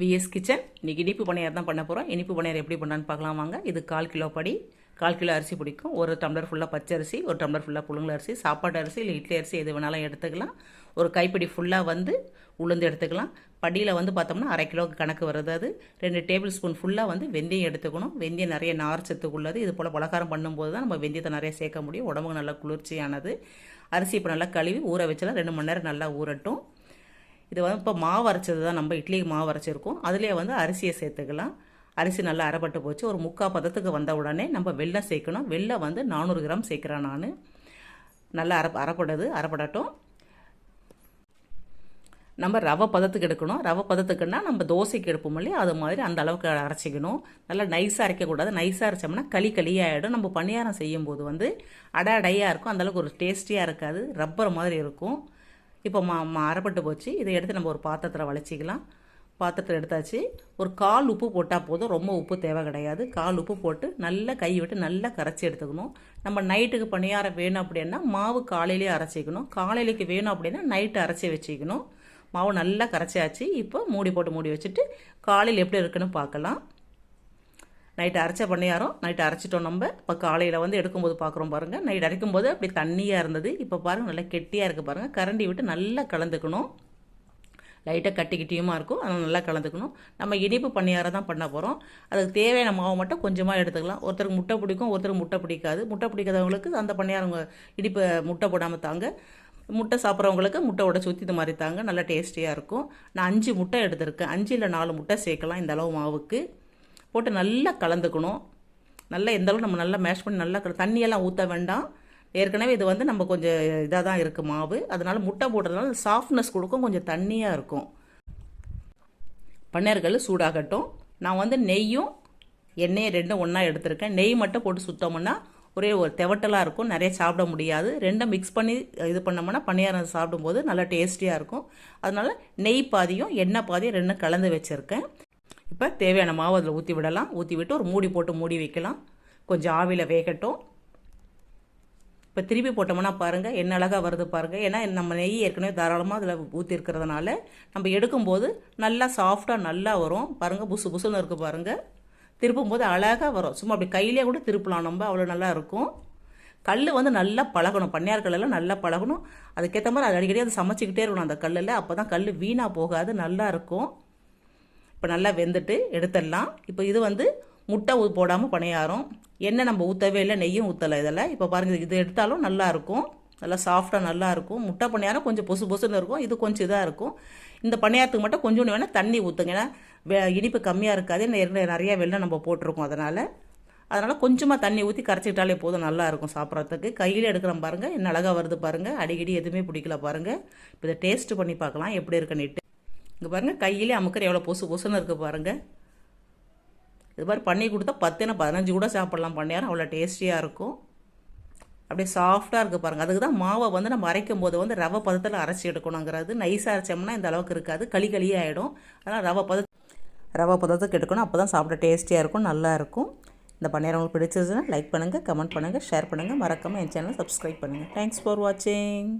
Vs kitchen இன்றைக்கி இனிப்பு பணியார் தான் பண்ண போகிறோம் இனிப்பு பணியார் எப்படி பண்ணான்னு பார்க்கலாம் வாங்க. இது கால் கிலோ படி. கால் கிலோ அரிசி பிடிக்கும். ஒரு டம்ளர் ஃபுல்லாக பச்சை அரிசி ஒரு டம்ளர் ஃபுல்லாக புழுங்கல் அரிசி சாப்பாட்டு அரிசி இல்லை இட்லி அரிசி எது வேணாலும் எடுத்துக்கலாம். ஒரு கைப்பிடி ஃபுல்லாக வந்து உளுந்து எடுத்துக்கலாம். படியில் வந்து பார்த்தோம்னா அரை கிலோ கணக்கு வருது அது. ரெண்டு டேபிள் ஸ்பூன் ஃபுல்லாக வந்து வெந்தயம் எடுத்துக்கணும். வெந்தயம் நிறைய நார் சத்துக்குள்ளது இது போல் பலகாரம் பண்ணும்போது தான் நம்ம வெந்தயத்தை நிறைய சேர்க்க முடியும். உடம்புக்கு நல்லா குளிர்ச்சியானது. அரிசி இப்போ நல்லா கழுவி ஊற வச்சலாம். ரெண்டு மணி நேரம் நல்லா ஊறட்டும். இது வந்து இப்போ மாவு அரைச்சது தான் நம்ம இட்லிக்கு மாவு அரைச்சிருக்கோம். அதுலேயே வந்து அரிசியை சேர்த்துக்கலாம். அரிசி நல்லா அரைப்பட்டு போச்சு. ஒரு முக்கால் பதத்துக்கு வந்த உடனே நம்ம வெள்ளம் சேர்க்கணும். வெள்ளம் வந்து நானூறு கிராம் சேர்க்குறேன் நான். நல்லா அரை அரைப்படுது அரைப்படட்டும். நம்ம ரவை பதத்துக்கு எடுக்கணும். ரவை பதத்துக்குன்னா நம்ம தோசைக்கு எடுப்போம் இல்லையா? அது மாதிரி அந்த அளவுக்கு அரைச்சிக்கணும். நல்லா நைஸாக அரைக்கக்கூடாது. நைஸாக அரைச்சோம்னா களி களியாகிடும் நம்ம பணியாரம் செய்யும்போது வந்து அடை அடையாக இருக்கும். அந்தளவுக்கு ஒரு டேஸ்டியாக இருக்காது. ரப்பர் மாதிரி இருக்கும். இப்போ மா மா அரைப்பட்டு போச்சு. இதை எடுத்து நம்ம ஒரு பாத்திரத்தில் வளைச்சிக்கலாம். பாத்திரத்தில் எடுத்தாச்சு. ஒரு கால் உப்பு போட்டால் போதும். ரொம்ப உப்பு தேவை கிடையாது. கால் உப்பு போட்டு நல்லா கை விட்டு நல்லா கரைச்சி எடுத்துக்கணும். நம்ம நைட்டுக்கு பணியாரம் வேணும் அப்படின்னா மாவு காலையிலேயே அரைச்சிக்கணும். காலையிலேக்கு வேணும் அப்படின்னா நைட்டு அரைச்சி வச்சுக்கணும். மாவு நல்லா கரைச்சாச்சு. இப்போ மூடி போட்டு மூடி வச்சுட்டு காலையில் எப்படி இருக்குன்னு பார்க்கலாம். நைட்டு அரைச்ச பண்ணியாரம் நைட்டு அரைச்சிட்டோம் நம்ம. இப்போ காலையில் வந்து எடுக்கும்போது பார்க்குறோம் பாருங்கள் நைட் அரைக்கும்போது அப்படி தண்ணியாக இருந்தது. இப்போ பாருங்கள் நல்லா கெட்டியாக இருக்குது பாருங்கள் கரண்டி விட்டு நல்லா கலந்துக்கணும். லைட்டாக கட்டிக்கிட்டியுமா இருக்கும். அதனால் நல்லா கலந்துக்கணும். நம்ம இனிப்பு பணியாரம் தான் பண்ண போகிறோம் அதுக்கு தேவையான மாவு மட்டும் கொஞ்சமாக எடுத்துக்கலாம். ஒருத்தருக்கு முட்டை பிடிக்கும் ஒருத்தருக்கு முட்டை பிடிக்காது. முட்டை பிடிக்காதவங்களுக்கு அந்த பணியாரம் இனிப்பு முட்டை போடாமல் தாங்க. முட்டை சாப்பிட்றவங்களுக்கு முட்டை உடச்சி ஊற்றி மாதிரி தாங்க. நல்லா டேஸ்டியாக இருக்கும். நான் அஞ்சு முட்டை எடுத்திருக்கேன். அஞ்சு இல்லை நாலு முட்டை சேர்க்கலாம் இந்த அளவு மாவுக்கு. போட்டு நல்லா கலந்துக்கணும். நல்லா எந்த நம்ம நல்லா மேஷ் பண்ணி நல்லா தண்ணியெல்லாம் ஊற்ற வேண்டாம். ஏற்கனவே இது வந்து நம்ம கொஞ்சம் இதாக தான் இருக்குது மாவு. அதனால் முட்டை போடுறதுனால சாஃப்ட்னஸ் கொடுக்கும் கொஞ்சம் தண்ணியாக இருக்கும். பன்னீர்கள் சூடாகட்டும். நான் வந்து நெய்யும் எண்ணெயை ரெண்டும் ஒன்றா எடுத்திருக்கேன். நெய் மட்டும் போட்டு சுத்தோம்னா ஒரே ஒரு தெவட்டலாக இருக்கும். நிறைய சாப்பிட முடியாது. ரெண்டும் மிக்ஸ் பண்ணி இது பண்ணோம்னா பணியாரம் சாப்பிடும்போது நல்லா டேஸ்டியாக இருக்கும். அதனால் நெய் பாதியும் எண்ணெய் பாதியும் ரெண்டும் கலந்து வச்சுருக்கேன். இப்போ தேவையான மாவு அதில் ஊற்றி விடலாம். ஊற்றி விட்டு ஒரு மூடி போட்டு மூடி வைக்கலாம். கொஞ்சம் ஆவியில் வேகட்டும். இப்போ திருப்பி போட்டோம்னா பாருங்கள் என்ன அழகாக வருது பாருங்கள் ஏன்னா நம்ம நெய் ஏற்கனவே தாராளமாக அதில் ஊற்றிருக்கிறதுனால நம்ம எடுக்கும்போது நல்லா சாஃப்டாக நல்லா வரும். பாருங்கள் புசு புசுன்னு இருக்குது பாருங்கள் திருப்பும்போது அழகாக வரும். சும்மா அப்படி கையிலே கூட திருப்பலாம். நம்ம அவ்வளோ நல்லா இருக்கும். கல் வந்து நல்லா பழகணும். பண்ணியார் கல்லெல்லாம் நல்லா பழகணும். அதுக்கேற்ற மாதிரி அது அடிக்கடி அதை சமைச்சிக்கிட்டே இருக்கணும் அந்த கல்லில். அப்போ தான் கல் வீணாக போகாது நல்லா இருக்கும். இப்போ நல்லா வெந்துட்டு எடுத்துடலாம். இப்போ இது வந்து முட்டை போடாமல் பணியாரம். எண்ணெய் நம்ம ஊற்றவே இல்லை நெய்யும் ஊற்றலை இதில் இப்போ பாருங்கள் இது எடுத்தாலும் நல்லாயிருக்கும் நல்லா சாஃப்டாக நல்லாயிருக்கும் முட்டை பணியாரம் கொஞ்சம் பொசு பொசுன்னு இருக்கும். இது கொஞ்சம் இதாக இருக்கும். இந்த பணியாரத்துக்கு மட்டும் கொஞ்சோண்டு வேணால் தண்ணி ஊற்றுங்க ஏன்னா இனிப்பு கம்மியாக இருக்காது. நிறைய வெள்ளம் நம்ம போட்டிருக்கோம் அதனால். அதனால் கொஞ்சமாக தண்ணி ஊற்றி கரைச்சிக்கிட்டாலே போதும். நல்லாயிருக்கும் சாப்பிட்றதுக்கு. கையில் எடுக்கிறோம் பாருங்கள் என்ன அழகாக வருது பாருங்கள் அடிக்கடி எதுவுமே பிடிக்கல பாருங்கள் இப்போ இதை டேஸ்ட்டு பண்ணி பார்க்கலாம். எப்படி இருக்குன்னுட்டு இங்கே பாருங்கள் கையிலே அமுக்கிற எவ்வளோ பொசு பொசுன்னு இருக்குது பாருங்கள் இது மாதிரி பண்ணி கொடுத்தா பத்துனா பதினஞ்சு கூட சாப்பிட்லாம். பண்ணியாரம் அவ்வளோ டேஸ்டியாக இருக்கும். அப்படியே சாஃப்டாக இருக்குது பாருங்கள் அதுக்கு தான் மாவை வந்து நம்ம அரைக்கும் போது வந்து ரவை பதத்தில் அரைச்சி எடுக்கணுங்கிறது. நைஸாக அரைச்சோம்னா இந்த அளவுக்கு இருக்காது. களி களியே ஆகிடும் அதனால் ரவை பத ரவை பதத்துக்கு எடுக்கணும். அப்போ தான் சாப்பிட டேஸ்டியாக இருக்கும் நல்லாயிருக்கும் இந்த பன்னீர் உங்களுக்கு பிடிச்சிருச்சுன்னா லைக் பண்ணுங்கள் கமெண்ட் பண்ணுங்கள் ஷேர் பண்ணுங்கள் மறக்காமல் என் சேனலை சப்ஸ்கிரைப் பண்ணுங்கள் தேங்க்ஸ் ஃபார் வாட்சிங்